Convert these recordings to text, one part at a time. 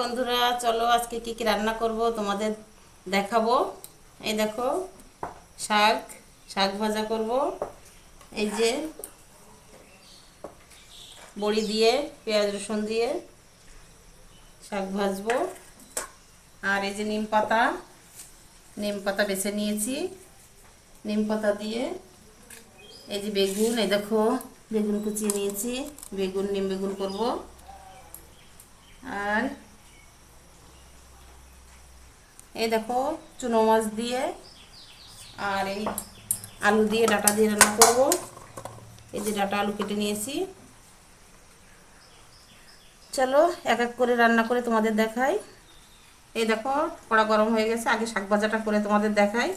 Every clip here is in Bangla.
বন্ধুরা, চলো আজকে কি কি রান্না করব তোমাদের দেখাবো। এই দেখো, শাক শাক ভাজা করব। এই যে বড়ি দিয়ে, পেঁয়াজ রসুন দিয়ে শাক ভাজবো। আর এই যে নিম পাতা নিম পাতা বেছে নিয়েছি। নিম পাতা দিয়ে এই যে বেগুন, এই দেখো, বেগুন কুচিয়ে নিয়েছি। বেগুন, নিম বেগুন করব। আর এই দেখো চুনো মাছ দিয়ে আর এই আলু দিয়ে ডাটা দিয়ে রান্না করব। এই যে ডাটা আলু কেটে নিয়েছি। চলো এক এক করে রান্না করে তোমাদের দেখাই। এই দেখো কড়া গরম হয়ে গেছে, আগে শাক ভাজাটা করে তোমাদের দেখাই।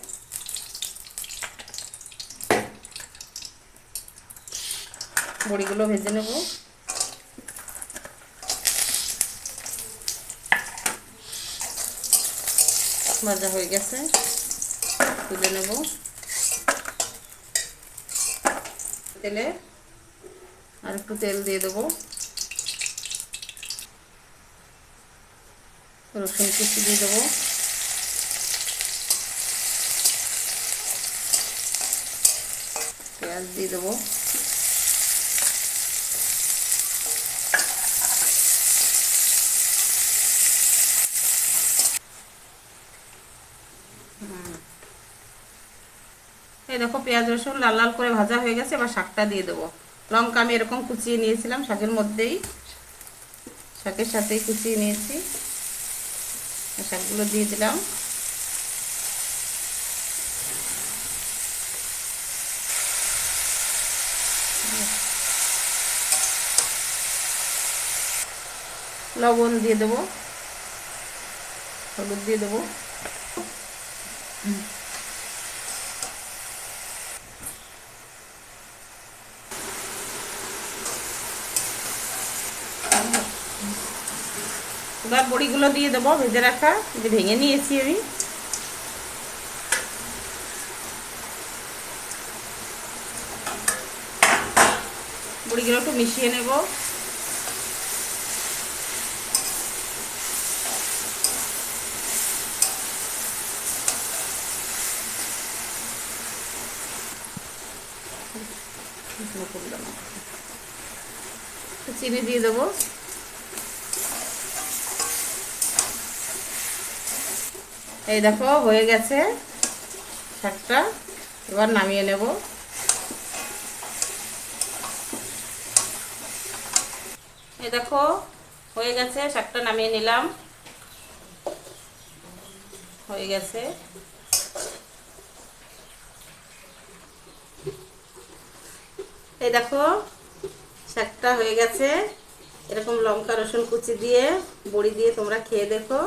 বড়িগুলো ভেজে নেব। ভাজা হয়ে গেছে। তুলে নেব। তেলে আর একটু তেল দিয়ে দেবো। রসুন কুচি দিয়ে দেবো। পেঁয়াজ দিয়ে দেবো। এই দেখো পেঁয়াজ, রসুন লাল লাল করে ভাজা হয়ে গেছে, এবার শাকটা দিয়ে দেবো। লঙ্কা আমি এরকম কুচিয়ে নিয়েছিলাম, শাকের মধ্যেই। শাকের সাথেই কুচিয়ে নিয়েছি। শাকগুলো দিয়ে দিলাম। লবণ দিয়ে দেবো। হলুদ দিয়ে দেবো। এবার বড়িগুলো দিয়ে দেবো, ভেজে রাখা, যে ভেঙে নিয়েছি আমি। বড়িগুলো একটু মিশিয়ে নেব। চিনি দিয়ে দেবো। এই দেখো, হয়ে গেছে শাকটা। এবার নামিয়ে নেব। এই দেখো, হয়ে গেছে, শাকটা নামিয়ে নিলাম। হয়ে গেছে। এই দেখো, শাকটা হয়ে গেছে। এরকম লঙ্কা, রসুন কুচি দিয়ে, বড়ি দিয়ে তোমরা খেয়ে দেখো।